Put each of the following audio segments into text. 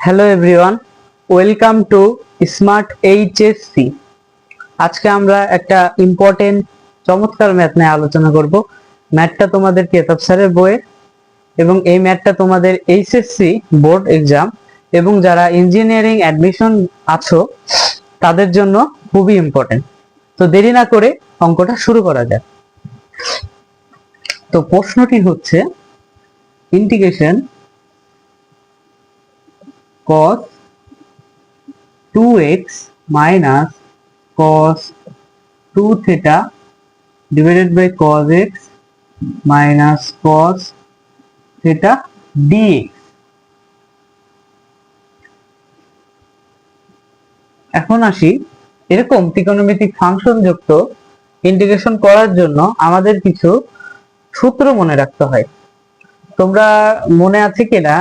Hello everyone welcome to smart HSC আজকে আমরা একটা ইম্পর্টেন্ট চমৎকার ম্যাথ নিয়ে আলোচনা করব। ম্যাথটা তোমাদের কেতাব স্যারের বইয়ে এবং এই ম্যাথটা তোমাদের এইচএসসি বোর্ড এক্সাম এবং যারা ইঞ্জিনিয়ারিং অ্যাডমিশন আছো, তাদের জন্য খুবই ইম্পর্টেন্ট তো দেরি না করে অঙ্কটা শুরু করা যাক। তো প্রশ্নটি হচ্ছে integration cos 2x minus cos 2 theta divided by cos x minus cos theta dx. এখন আসি, এরকম ত্রিকোণমিতিক ফাংশন যুক্ত ইন্টিগ্রেশন করার জন্য আমাদের কিছু সূত্র মনে রাখতে হয়। তোমরা মনে আছে কিনা?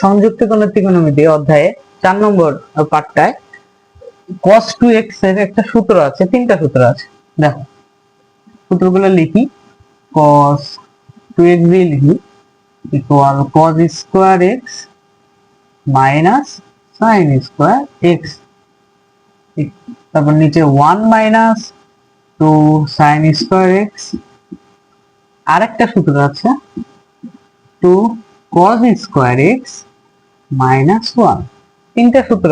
সংযুক্ত কোণ ত্রিকোণমিতি অধ্যায়ে চার নম্বর পাঠটায় cos 2x এর একটা সূত্র আছে, তিনটা সূত্র আছে। দেখো, সূত্রগুলো লিখি। cos 2x দিয়ে লিখি equal cos square x minus sin square x তারপর নিচে 1 মাইনাস 2 sin স্কয়ার x আরেকটা সূত্র আছে 2 cos square x minus one তিনটা সূত্র।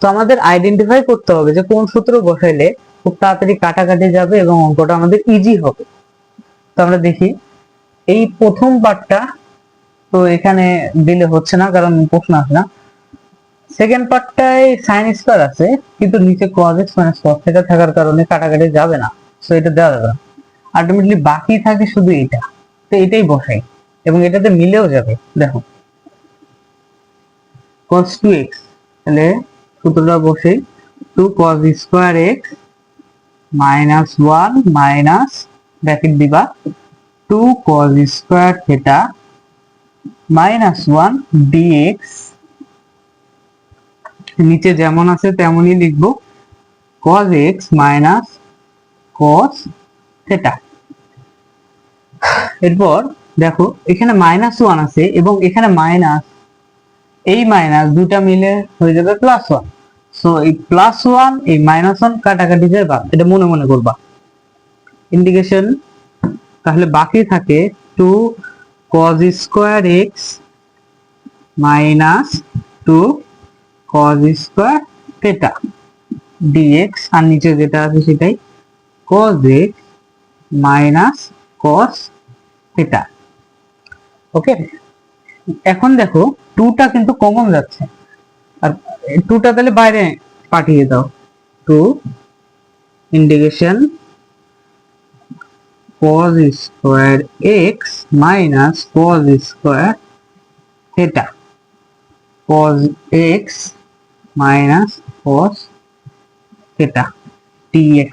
তো আমাদের আইডেন্টিফাই করতে হবে যে কোন সূত্র বসাইলে খুব তাড়াতাড়ি কাটাকাটি যাবে এবং অঙ্কটা আমাদের ইজি হবে। তো আমরা দেখি, এই প্রথম পার্টটা তো এখানে দিলে হচ্ছে না, কারণ প্রশ্ন আসে না। সেকেন্ড পার্টটায় সাইন স্কয়ার আছে, কিন্তু নিচে cos x মাইনাস থিটা থাকার কারণে কাটাকাটি যাবে না। সো এটা দেওয়া যাবে না। আলটিমেটলি বাকি থাকে শুধু এটা। তো এটাই বসাই। এবং এটাতে মিলেও যাবে। দেখো। Cos 2x তাহলে সূত্রটা বসে 2 cos square x minus 1 minus bracket দিবা 2 cos square theta minus 1 dx, নিচে যেমন আছে তেমনই লিখব, cos x minus cos theta এরপর দেখো, এখানে মাইনাস ওয়ান আছে এবং এখানে মাইনাস এই মাইনাস দুটা মিলে হয়ে যাবে প্লাস ওয়ান সো এই প্লাস ওয়ান এই মাইনাস ওয়ান কাটাকাটি যায় বাদ এটা মনে মনে করবা। ইন্ডিকেশন তাহলে বাকি থাকে two cos square x minus two cos square theta d x আর নিচে যেটা আছে সেটাই cos x minus cos theta okay এখন দেখো টুটা কিন্তু কমন যাচ্ছে। আর টুটা তাহলে বাইরে পাঠিয়ে দাও। Two integration cos square x minus cos square theta cos x minus cos theta dx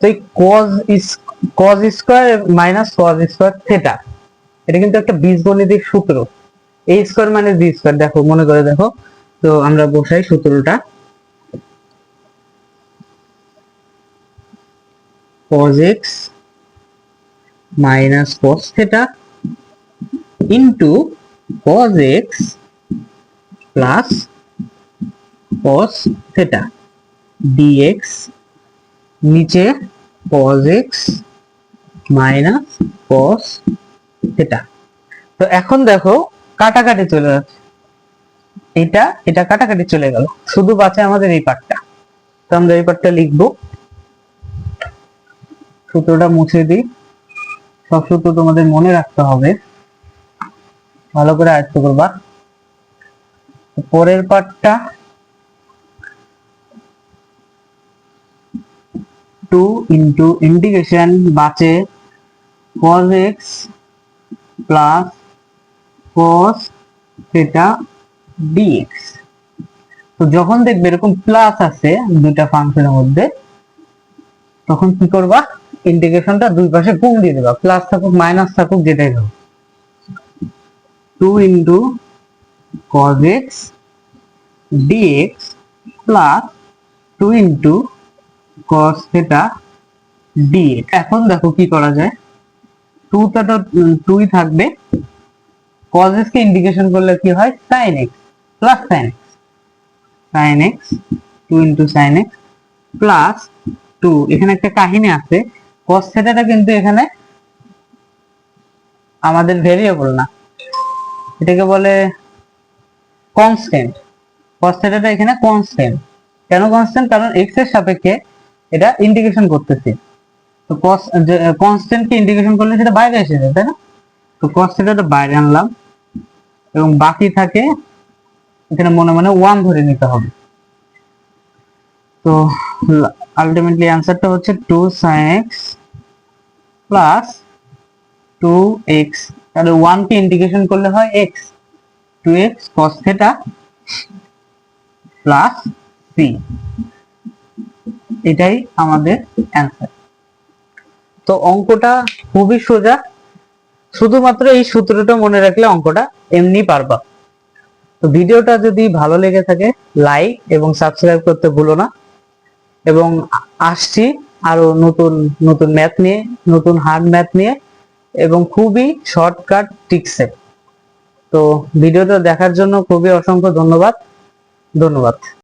তো এই cos is, cos square minus cos square theta এটা কিন্তু একটা বীজগণিতিক সূত্র। A স্কয়ার মানে b স্কয়ার দেখো, মনে করে দেখো। তো আমরা বসাই সূত্রটা। cos x minus cos theta into cos x plus cos theta dx নিচে cos x minus cos theta তো এখন দেখো, কাটাকাটি চলে যাচ্ছে। এটা এটা কাটাকাটি চলে গেল। শুধু বাঁচে আমাদের এই পার্টটা তো আমরা এই পার্টটা লিখব। সূত্রটা মুছে দিই। সব সূত্র তোমাদের মনে রাখতে হবে। ভালো করে আয়ত্ত করবা। পরের পার্টটা টু ইন্টু ইন্টিগ্রেশন বাঁচে cos x plus cos theta dx তো যখন দেখবে এরকম প্লাস আছে দুইটা ফাংশনের মধ্যে, তখন কি করবা? ইন্টিগ্রেশনটা দুই পাশে গুণ দিয়ে দেবা। প্লাস থাকুক মাইনাস থাকুক, যেটাই হোক। Two into cos x dx plus two into cos theta dx এখন দেখো কি করা যায়? টুটা তো টুই থাকবে। কে ইন্ডিকেশন করলে কি হয়? Plus sin x sin x 2 into sin x plus 2 এখানে একটা কাহিনী আছে। থিটাটা কিন্তু এখানে আমাদের ভেরিয়েবল না। এটাকে বলে কনস্ট্যান্ট cos থিটাটা এখানে কনস্ট্যান্ট কেন কনস্ট্যান্ট কারণ x এর সাপেক্ষে এটা ইন্টিগ্রেশন করতেছি। তো cos কনস্ট্যান্ট কে ইন্টিগ্রেশন করলে সেটা বাইরে এসে যায়, তাই না? তো cos থিটাটা বাইরে আনলাম এবং বাকি থাকে এখানে মনে মনে ওয়ান ধরে নিতে হবে। তো আলটিমেটলি অ্যান্সারটা হচ্ছে two sine plus two x তাহলে ওয়ান কে ইন্টিগ্রেশন করলে হয় x two x cos theta plus C এটাই আমাদের অ্যান্সার তো অঙ্কটা খুবই সোজা। শুধুমাত্র এই সূত্রটা মনে রাখলে অঙ্কটা এমনি পারবা। তো ভিডিওটা যদি ভালো লেগে থাকে লাইক এবং সাবস্ক্রাইব করতে ভুলো না। এবং আসছি আরও নতুন নতুন ম্যাথ নিয়ে, নতুন হার্ড ম্যাথ নিয়ে এবং খুবই শর্টকাট টিক্সে তো ভিডিওটা দেখার জন্য খুবই অসংখ্য ধন্যবাদ। ধন্যবাদ।